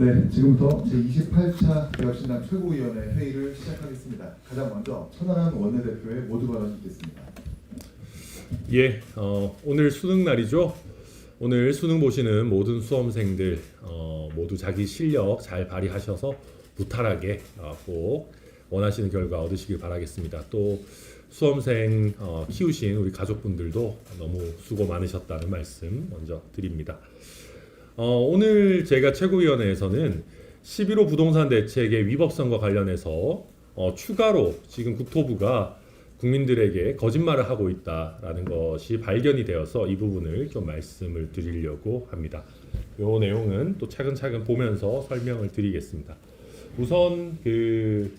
네, 지금부터 제28차 개혁신당 최고위원회 회의를 시작하겠습니다. 가장 먼저 천하람 원내대표의 모두 발언 듣겠습니다. 예, 어, 오늘 수능 날이죠. 오늘 수능 보시는 모든 수험생들 어, 모두 자기 실력 잘 발휘하셔서 무탈하게 어, 꼭 원하시는 결과 얻으시길 바라겠습니다. 또 수험생 어, 키우신 우리 가족분들도 너무 수고 많으셨다는 말씀 먼저 드립니다. 어, 오늘 제가 최고위원회에서는 11호 부동산 대책의 위법성과 관련해서 어, 추가로 지금 국토부가 국민들에게 거짓말을 하고 있다라는 것이 발견이 되어서 이 부분을 좀 말씀을 드리려고 합니다. 이 내용은 또 차근차근 보면서 설명을 드리겠습니다. 우선 그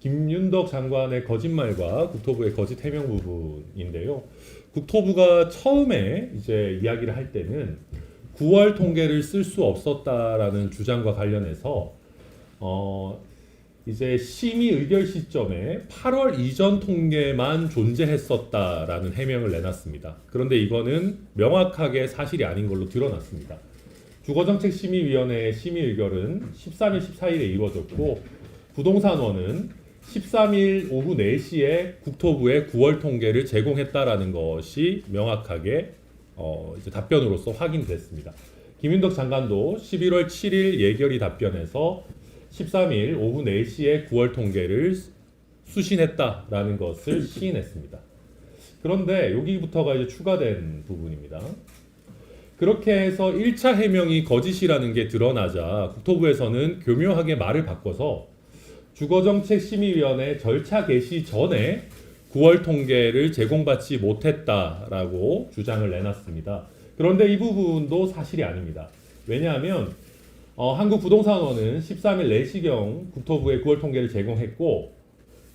김윤덕 장관의 거짓말과 국토부의 거짓 해명 부분인데요. 국토부가 처음에 이제 이야기를 할 때는 9월 통계를 쓸 수 없었다라는 주장과 관련해서 어 이제 심의 의결 시점에 8월 이전 통계만 존재했었다라는 해명을 내놨습니다. 그런데 이거는 명확하게 사실이 아닌 걸로 드러났습니다. 주거정책심의위원회의 심의 의결은 13일, 14일에 이루어졌고 부동산원은 13일 오후 4시에 국토부에 9월 통계를 제공했다라는 것이 명확하게 어, 이제 답변으로서 확인됐습니다. 김윤덕 장관도 11월 7일 예결위 답변에서 13일 오후 4시에 9월 통계를 수신했다라는 것을 시인했습니다. 그런데 여기부터가 이제 추가된 부분입니다. 그렇게 해서 1차 해명이 거짓이라는 게 드러나자 국토부에서는 교묘하게 말을 바꿔서 주거정책심의위원회 절차 개시 전에 9월 통계를 제공받지 못했다라고 주장을 내놨습니다. 그런데 이 부분도 사실이 아닙니다. 왜냐하면 어, 한국부동산원은 13일 4시경 국토부에 9월 통계를 제공했고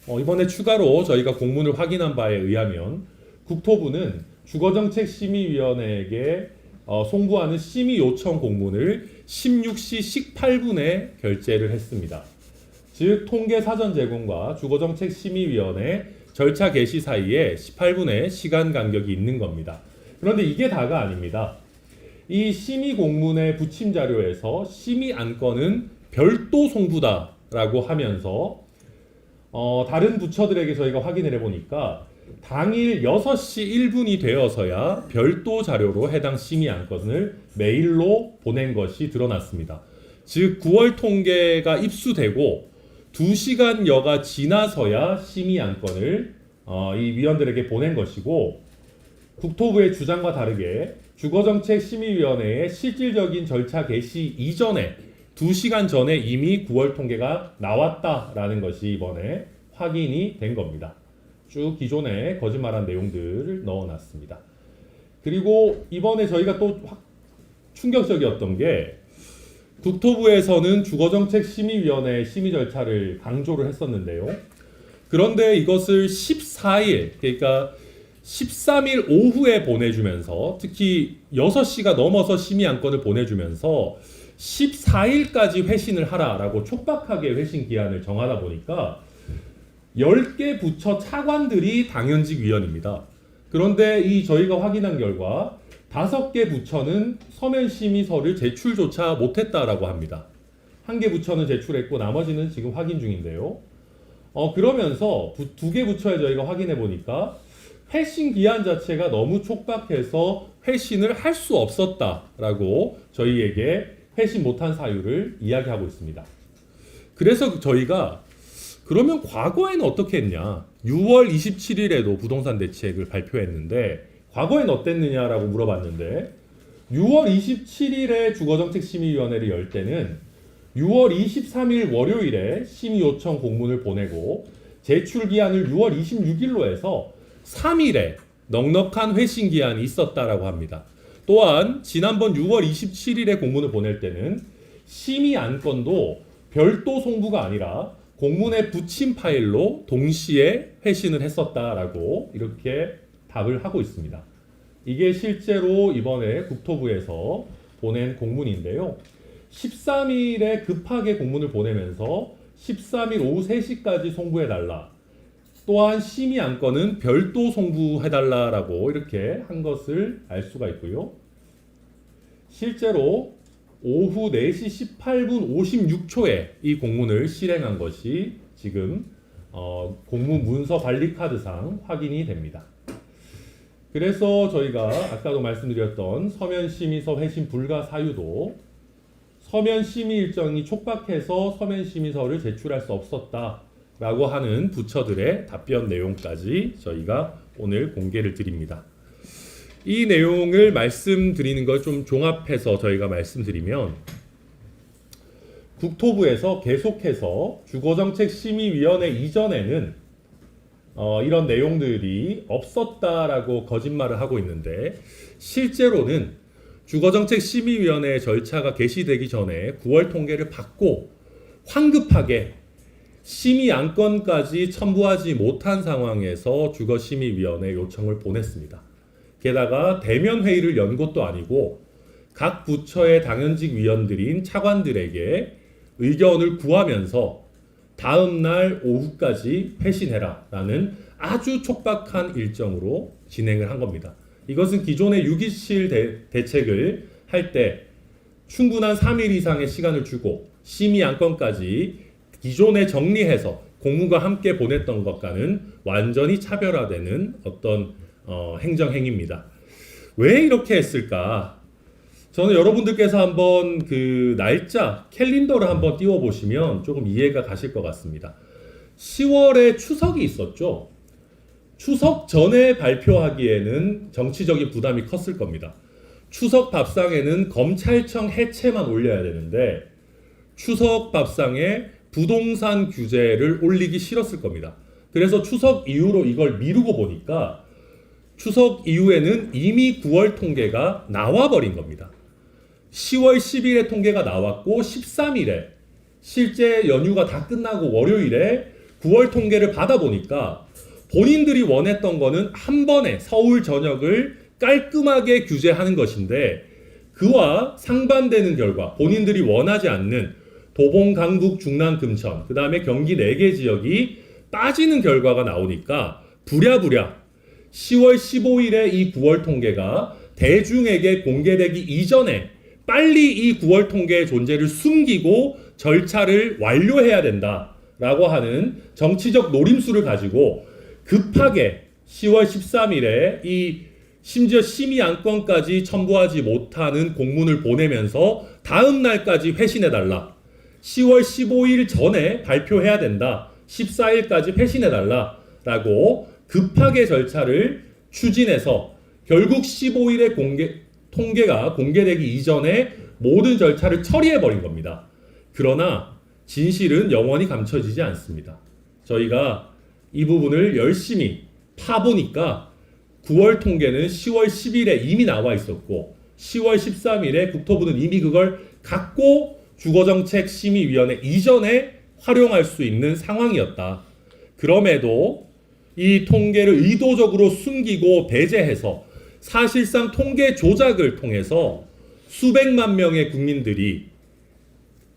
어, 이번에 추가로 저희가 공문을 확인한 바에 의하면 국토부는 주거정책심의위원회에게 어, 송부하는 심의 요청 공문을 16시 18분에 결재를 했습니다. 즉 통계 사전 제공과 주거정책심의위원회 절차 개시 사이에 18분의 시간 간격이 있는 겁니다. 그런데 이게 다가 아닙니다. 이 심의 공문의 부침 자료에서 심의 안건은 별도 송부다라고 하면서 어, 다른 부처들에게 저희가 확인을 해보니까 당일 6시 1분이 되어서야 별도 자료로 해당 심의 안건을 메일로 보낸 것이 드러났습니다. 즉 9월 통계가 입수되고 2시간여가 지나서야 심의 안건을 어, 이 위원들에게 보낸 것이고 국토부의 주장과 다르게 주거정책심의위원회의 실질적인 절차 개시 이전에 2시간 전에 이미 9월 통계가 나왔다라는 것이 이번에 확인이 된 겁니다. 쭉 기존에 거짓말한 내용들을 넣어놨습니다. 그리고 이번에 저희가 또 확- 충격적이었던 게 국토부에서는 주거정책심의위원회 심의 절차를 강조를 했었는데요. 그런데 이것을 14일, 그러니까 13일 오후에 보내주면서 특히 6시가 넘어서 심의 안건을 보내주면서 14일까지 회신을 하라라고 촉박하게 회신 기한을 정하다 보니까 10개 부처 차관들이 당연직 위원입니다. 그런데 이 저희가 확인한 결과 다섯 개 부처는 서면 심의서를 제출조차 못했다라고 합니다. 한 개 부처는 제출했고 나머지는 지금 확인 중인데요. 어 그러면서 두 개 부처에 저희가 확인해 보니까 회신 기한 자체가 너무 촉박해서 회신을 할 수 없었다라고 저희에게 회신 못한 사유를 이야기하고 있습니다. 그래서 저희가 그러면 과거에는 어떻게 했냐? 6월 27일에도 부동산 대책을 발표했는데 과거엔 어땠느냐라고 물어봤는데 6월 27일에 주거정책심의위원회를 열 때는 6월 23일 월요일에 심의 요청 공문을 보내고 제출 기한을 6월 26일로 해서 3일에 넉넉한 회신 기한이 있었다라고 합니다. 또한 지난번 6월 27일에 공문을 보낼 때는 심의 안건도 별도 송부가 아니라 공문의 붙임 파일로 동시에 회신을 했었다라고 이렇게 답을 하고 있습니다. 이게 실제로 이번에 국토부에서 보낸 공문인데요. 13일에 급하게 공문을 보내면서 13일 오후 3시까지 송부해달라. 또한 심의 안건은 별도 송부해달라라고 이렇게 한 것을 알 수가 있고요. 실제로 오후 4시 18분 56초에 이 공문을 실행한 것이 지금 어, 공문 문서 관리 카드상 확인이 됩니다. 그래서 저희가 아까도 말씀드렸던 서면 심의서 회신 불가 사유도 서면 심의 일정이 촉박해서 서면 심의서를 제출할 수 없었다라고 하는 부처들의 답변 내용까지 저희가 오늘 공개를 드립니다. 이 내용을 말씀드리는 걸 좀 종합해서 저희가 말씀드리면 국토부에서 계속해서 주거정책심의위원회 이전에는 어, 이런 내용들이 없었다라고 거짓말을 하고 있는데 실제로는 주거정책 심의위원회 절차가 개시되기 전에 9월 통계를 받고 황급하게 심의 안건까지 첨부하지 못한 상황에서 주거심의위원회 요청을 보냈습니다. 게다가 대면 회의를 연 것도 아니고 각 부처의 당연직 위원들인 차관들에게 의견을 구하면서 다음 날 오후까지 회신해라라는 아주 촉박한 일정으로 진행을 한 겁니다. 이것은 기존의 6.27 대, 대책을 할 때 충분한 3일 이상의 시간을 주고 심의 안건까지 기존에 정리해서 공무가 함께 보냈던 것과는 완전히 차별화되는 어떤 어, 행정 행위입니다. 왜 이렇게 했을까? 저는 여러분들께서 한번 그 날짜 캘린더를 한번 띄워 보시면 조금 이해가 가실 것 같습니다. 10월에 추석이 있었죠. 추석 전에 발표하기에는 정치적인 부담이 컸을 겁니다. 추석 밥상에는 검찰청 해체만 올려야 되는데 추석 밥상에 부동산 규제를 올리기 싫었을 겁니다. 그래서 추석 이후로 이걸 미루고 보니까 추석 이후에는 이미 9월 통계가 나와 버린 겁니다. 10월 10일에 통계가 나왔고 13일에 실제 연휴가 다 끝나고 월요일에 9월 통계를 받아보니까 본인들이 원했던 거는 한 번에 서울 전역을 깔끔하게 규제하는 것인데 그와 상반되는 결과 본인들이 원하지 않는 도봉, 강북, 중랑, 금천 그 다음에 경기 4개 지역이 빠지는 결과가 나오니까 부랴부랴 10월 15일에 이 9월 통계가 대중에게 공개되기 이전에 빨리 이 9월 통계의 존재를 숨기고 절차를 완료해야 된다라고 하는 정치적 노림수를 가지고 급하게 10월 13일에 이 심지어 심의 안건까지 첨부하지 못하는 공문을 보내면서 다음 날까지 회신해 달라. 10월 15일 전에 발표해야 된다. 14일까지 회신해 달라 라고 급하게 절차를 추진해서 결국 15일에 공개 통계가 공개되기 이전에 모든 절차를 처리해 버린 겁니다. 그러나 진실은 영원히 감춰지지 않습니다. 저희가 이 부분을 열심히 파보니까 9월 통계는 10월 10일에 이미 나와 있었고 10월 13일에 국토부는 이미 그걸 갖고 주거정책 심의위원회 이전에 활용할 수 있는 상황이었다. 그럼에도 이 통계를 의도적으로 숨기고 배제해서 사실상 통계 조작을 통해서 수백만 명의 국민들이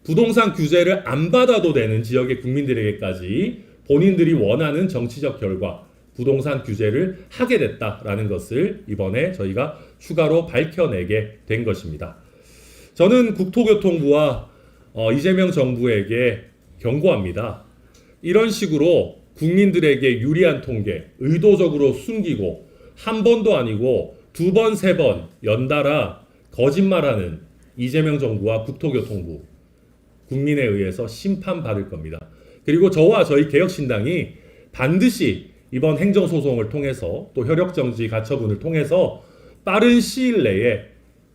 부동산 규제를 안 받아도 되는 지역의 국민들에게까지 본인들이 원하는 정치적 결과 부동산 규제를 하게 됐다라는 것을 이번에 저희가 추가로 밝혀내게 된 것입니다. 저는 국토교통부와 어, 이재명 정부에게 경고합니다. 이런 식으로 국민들에게 유리한 통계 의도적으로 숨기고 한 번도 아니고 두 번, 세 번 연달아 거짓말하는 이재명 정부와 국토교통부 국민에 의해서 심판받을 겁니다. 그리고 저와 저희 개혁신당이 반드시 이번 행정소송을 통해서 또 혈역정지 가처분을 통해서 빠른 시일 내에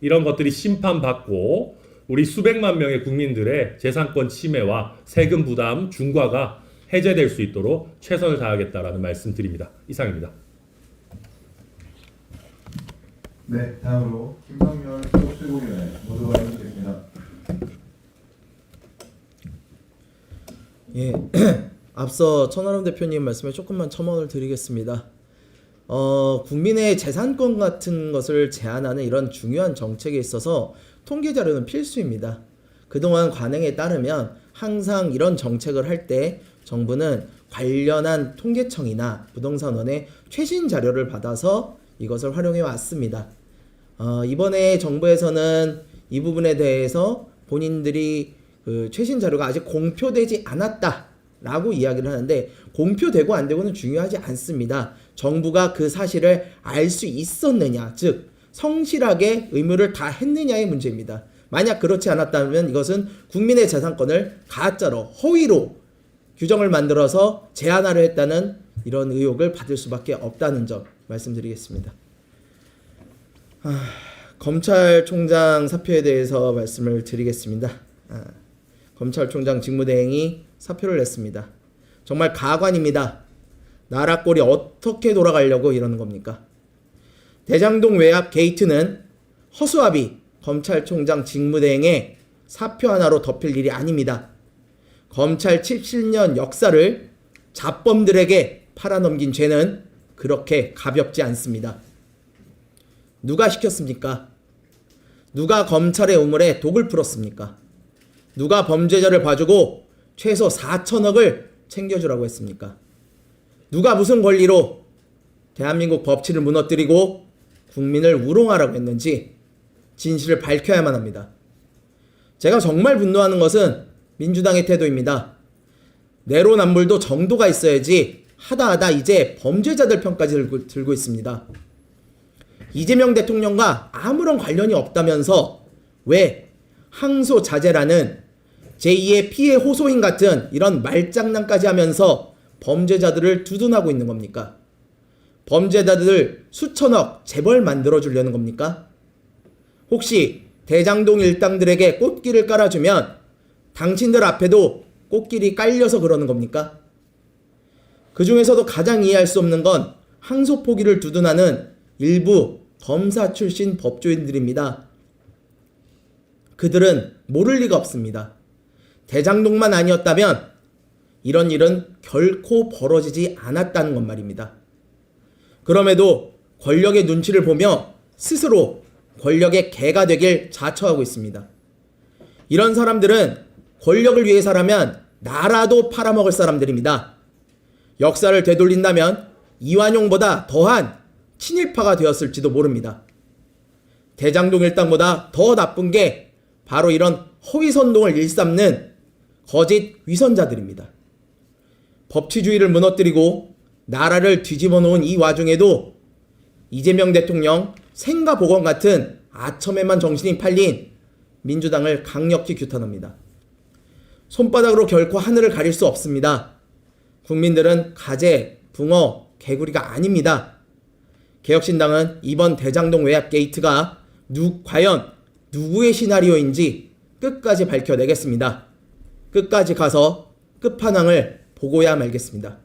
이런 것들이 심판받고 우리 수백만 명의 국민들의 재산권 침해와 세금 부담 중과가 해제될 수 있도록 최선을 다하겠다라는 말씀드립니다. 이상입니다. 네, 다음으로 김성열 최고위원회 모두 발언드리겠습니다. 예, 앞서 천하람 대표님 말씀에 조금만 첨언을 드리겠습니다. 어, 국민의 재산권 같은 것을 제한하는 이런 중요한 정책에 있어서 통계 자료는 필수입니다. 그동안 관행에 따르면 항상 이런 정책을 할 때 정부는 관련한 통계청이나 부동산원의 최신 자료를 받아서 이것을 활용해 왔습니다. 어, 이번에 정부에서는 이 부분에 대해서 본인들이 그 최신 자료가 아직 공표되지 않았다라고 이야기를 하는데 공표되고 안 되고는 중요하지 않습니다. 정부가 그 사실을 알 수 있었느냐, 즉 성실하게 의무를 다 했느냐의 문제입니다. 만약 그렇지 않았다면 이것은 국민의 재산권을 가짜로 허위로 규정을 만들어서 제한하려 했다는 이런 의혹을 받을 수밖에 없다는 점 말씀드리겠습니다. 아, 검찰총장 사표에 대해서 말씀을 드리겠습니다. 아, 검찰총장 직무대행이 사표를 냈습니다. 정말 가관입니다. 나라 꼴이 어떻게 돌아가려고 이러는 겁니까? 대장동 외압 게이트는 허수아비 검찰총장 직무대행의 사표 하나로 덮일 일이 아닙니다. 검찰 70년 역사를 잡범들에게 팔아넘긴 죄는 그렇게 가볍지 않습니다. 누가 시켰습니까? 누가 검찰의 우물에 독을 풀었습니까? 누가 범죄자를 봐주고 최소 4천억을 챙겨주라고 했습니까? 누가 무슨 권리로 대한민국 법치를 무너뜨리고 국민을 우롱하라고 했는지 진실을 밝혀야만 합니다. 제가 정말 분노하는 것은 민주당의 태도입니다. 내로남불도 정도가 있어야지 하다 하다 이제 범죄자들 편까지 들고 있습니다. 이재명 대통령과 아무런 관련이 없다면서 왜 항소자재라는 제2의 피해 호소인 같은 이런 말장난까지 하면서 범죄자들을 두둔하고 있는 겁니까? 범죄자들 수천억 재벌 만들어 주려는 겁니까? 혹시 대장동 일당들에게 꽃길을 깔아주면 당신들 앞에도 꽃길이 깔려서 그러는 겁니까? 그 중에서도 가장 이해할 수 없는 건 항소 포기를 두둔하는 일부 검사 출신 법조인들입니다. 그들은 모를 리가 없습니다. 대장동만 아니었다면 이런 일은 결코 벌어지지 않았다는 것 말입니다. 그럼에도 권력의 눈치를 보며 스스로 권력의 개가 되길 자처하고 있습니다. 이런 사람들은 권력을 위해서라면 나라도 팔아먹을 사람들입니다. 역사를 되돌린다면 이완용보다 더한 친일파가 되었을지도 모릅니다. 대장동 일당보다 더 나쁜 게 바로 이런 허위선동을 일삼는 거짓 위선자들입니다. 법치주의를 무너뜨리고 나라를 뒤집어 놓은 이 와중에도 이재명 대통령 생가 보건 같은 아첨에만 정신이 팔린 민주당을 강력히 규탄합니다. 손바닥으로 결코 하늘을 가릴 수 없습니다. 국민들은 가재, 붕어, 개구리가 아닙니다. 개혁신당은 이번 대장동 외압 게이트가 누, 과연 누구의 시나리오인지 끝까지 밝혀내겠습니다. 끝까지 가서 끝판왕을 보고야 말겠습니다.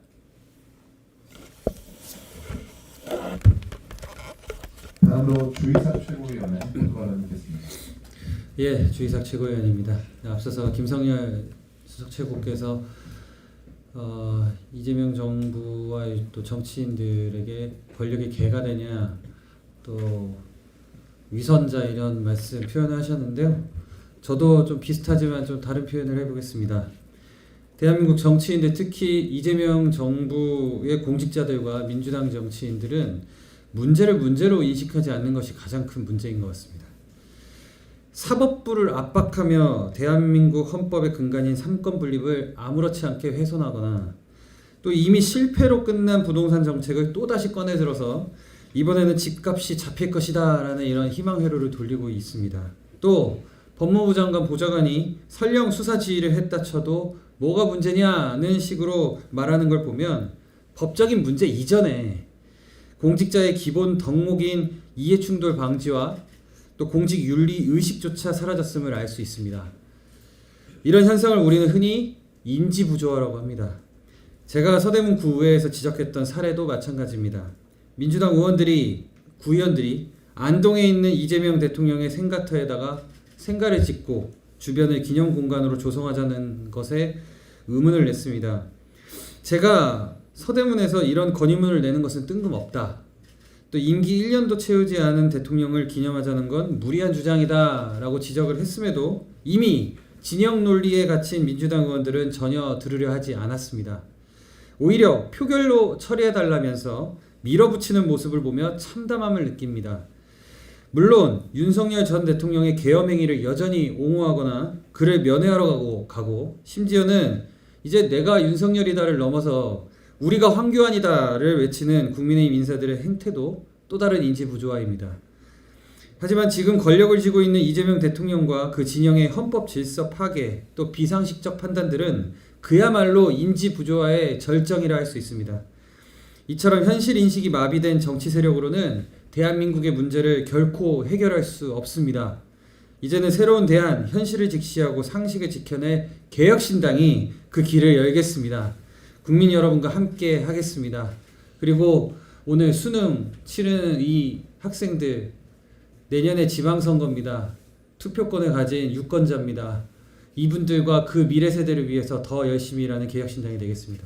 다음으로 주의사 최고위원회 모두발언 듣겠습니다. 예, 주의삭 최고위원입니다. 앞서서 김성열 수석 최고께서 어, 이재명 정부와 또 정치인들에게 권력이 개가 되냐 또 위선자 이런 말씀 표현을 하셨는데요. 저도 좀 비슷하지만 좀 다른 표현을 해보겠습니다. 대한민국 정치인들 특히 이재명 정부의 공직자들과 민주당 정치인들은 문제를 문제로 인식하지 않는 것이 가장 큰 문제인 것 같습니다. 사법부를 압박하며 대한민국 헌법의 근간인 삼권 분립을 아무렇지 않게 훼손하거나 또 이미 실패로 끝난 부동산 정책을 또다시 꺼내 들어서 이번에는 집값이 잡힐 것이다 라는 이런 희망 회로를 돌리고 있습니다. 또 법무부 장관 보좌관이 설령 수사 지휘를 했다 쳐도 뭐가 문제냐는 식으로 말하는 걸 보면 법적인 문제 이전에 공직자의 기본 덕목인 이해충돌 방지와 또 공직 윤리 의식조차 사라졌음을 알 수 있습니다. 이런 현상을 우리는 흔히 인지 부조화라고 합니다. 제가 서대문 구의회에서 지적했던 사례도 마찬가지입니다. 민주당 의원들이 구의원들이 안동에 있는 이재명 대통령의 생가터에다가 생가를 짓고 주변을 기념 공간으로 조성하자는 것에 의문을 냈습니다. 제가 서대문에서 이런 건의문을 내는 것은 뜬금없다. 또 임기 1년도 채우지 않은 대통령을 기념하자는 건 무리한 주장이다라고 지적을 했음에도 이미 진영 논리에 갇힌 민주당 의원들은 전혀 들으려 하지 않았습니다. 오히려 표결로 처리해달라면서 밀어붙이는 모습을 보며 참담함을 느낍니다. 물론 윤석열 전 대통령의 계엄 행위를 여전히 옹호하거나 그를 면회하러 가고 가고 심지어는 이제 내가 윤석열이다를 넘어서 우리가 황교안이다를 외치는 국민의힘 인사들의 행태도 또 다른 인지 부조화입니다. 하지만 지금 권력을 쥐고 있는 이재명 대통령과 그 진영의 헌법 질서 파괴 또 비상식적 판단들은 그야말로 인지 부조화의 절정이라 할 수 있습니다. 이처럼 현실 인식이 마비된 정치 세력으로는 대한민국의 문제를 결코 해결할 수 없습니다. 이제는 새로운 대안, 현실을 직시하고 상식을 지켜낼 개혁신당이 그 길을 열겠습니다. 국민 여러분과 함께 하겠습니다. 그리고 오늘 수능 치르는 이 학생들 내년에 지방선거입니다. 투표권을 가진 유권자입니다. 이분들과 그 미래 세대를 위해서 더 열심히 일하는 개혁신당이 되겠습니다.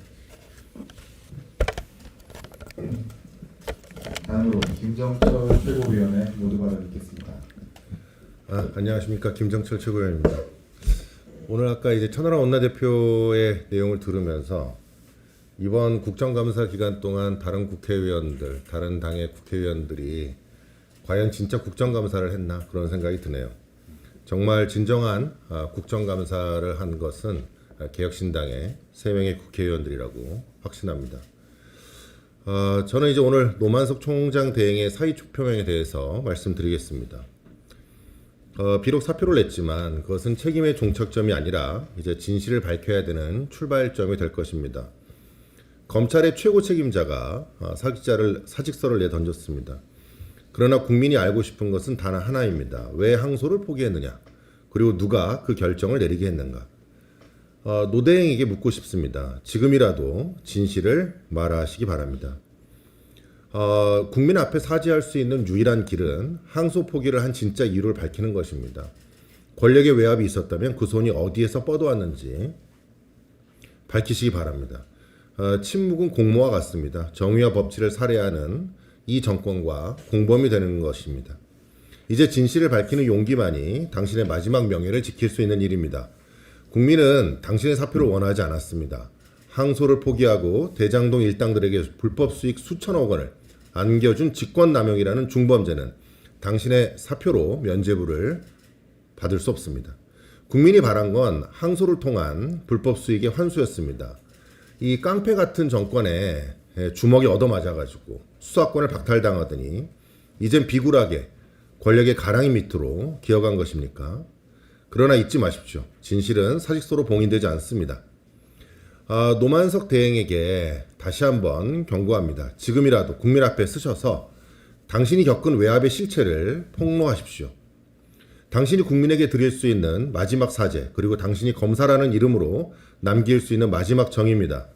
다음으로 김정철 최고위원의 모두 발언 듣겠습니다. 아, 안녕하십니까 김정철 최고위원입니다. 오늘 아까 이제 천하람 원내대표의 내용을 들으면서 이번 국정감사 기간 동안 다른 국회의원들, 다른 당의 국회의원들이 과연 진짜 국정감사를 했나 그런 생각이 드네요. 정말 진정한 아, 국정감사를 한 것은 아, 개혁신당의 세 명의 국회의원들이라고 확신합니다. 어, 저는 이제 오늘 노만석 총장 대행의 사의 표명에 대해서 말씀드리겠습니다. 어, 비록 사표를 냈지만 그것은 책임의 종착점이 아니라 이제 진실을 밝혀야 되는 출발점이 될 것입니다. 검찰의 최고 책임자가 어, 사직자를 사직서를 내던졌습니다. 그러나 국민이 알고 싶은 것은 단 하나입니다. 왜 항소를 포기했느냐? 그리고 누가 그 결정을 내리게 했는가? 어, 노대행에게 묻고 싶습니다. 지금이라도 진실을 말하시기 바랍니다. 어, 국민 앞에 사죄할 수 있는 유일한 길은 항소 포기를 한 진짜 이유를 밝히는 것입니다. 권력의 외압이 있었다면 그 손이 어디에서 뻗어왔는지 밝히시기 바랍니다. 어, 침묵은 공모와 같습니다. 정의와 법치를 살해하는 이 정권과 공범이 되는 것입니다. 이제 진실을 밝히는 용기만이 당신의 마지막 명예를 지킬 수 있는 일입니다. 국민은 당신의 사표를 원하지 않았습니다. 항소를 포기하고 대장동 일당들에게 불법 수익 수천억 원을 안겨준 직권남용이라는 중범죄는 당신의 사표로 면죄부를 받을 수 없습니다. 국민이 바란 건 항소를 통한 불법 수익의 환수였습니다. 이 깡패 같은 정권에 주먹이 얻어맞아가지고 수사권을 박탈당하더니 이젠 비굴하게 권력의 가랑이 밑으로 기어간 것입니까? 그러나 잊지 마십시오. 진실은 사직서로 봉인되지 않습니다. 아, 노만석 대행에게 다시 한번 경고합니다. 지금이라도 국민 앞에 쓰셔서 당신이 겪은 외압의 실체를 폭로하십시오. 당신이 국민에게 드릴 수 있는 마지막 사죄, 그리고 당신이 검사라는 이름으로 남길 수 있는 마지막 정의입니다.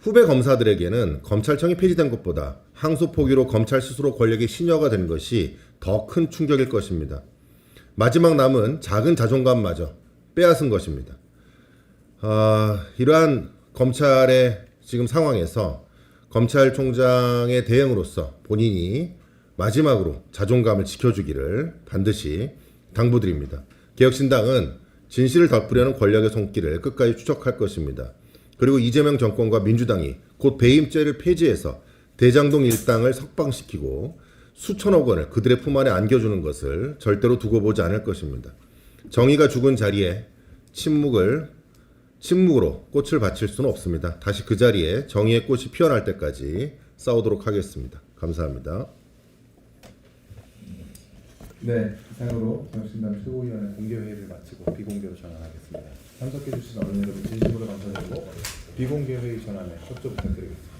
후배 검사들에게는 검찰청이 폐지된 것보다 항소 포기로 검찰 스스로 권력의 신여가 된 것이 더 큰 충격일 것입니다. 마지막 남은 작은 자존감마저 빼앗은 것입니다. 아, 이러한 검찰의 지금 상황에서 검찰총장의 대응으로서 본인이 마지막으로 자존감을 지켜주기를 반드시 당부드립니다. 개혁신당은 진실을 덮으려는 권력의 손길을 끝까지 추적할 것입니다. 그리고 이재명 정권과 민주당이 곧 배임죄를 폐지해서 대장동 일당을 석방시키고 수천억 원을 그들의 품 안에 안겨주는 것을 절대로 두고 보지 않을 것입니다. 정의가 죽은 자리에 침묵을 침묵으로 꽃을 바칠 수는 없습니다. 다시 그 자리에 정의의 꽃이 피어날 때까지 싸우도록 하겠습니다. 감사합니다. 네, 이상으로 개혁신당 최고위원회 공개회의를 마치고 비공개로 전환하겠습니다. 참석해주신 어린이 여러분 진심으로 감사드리고 비공개 회의 전환에 협조 부탁드리겠습니다.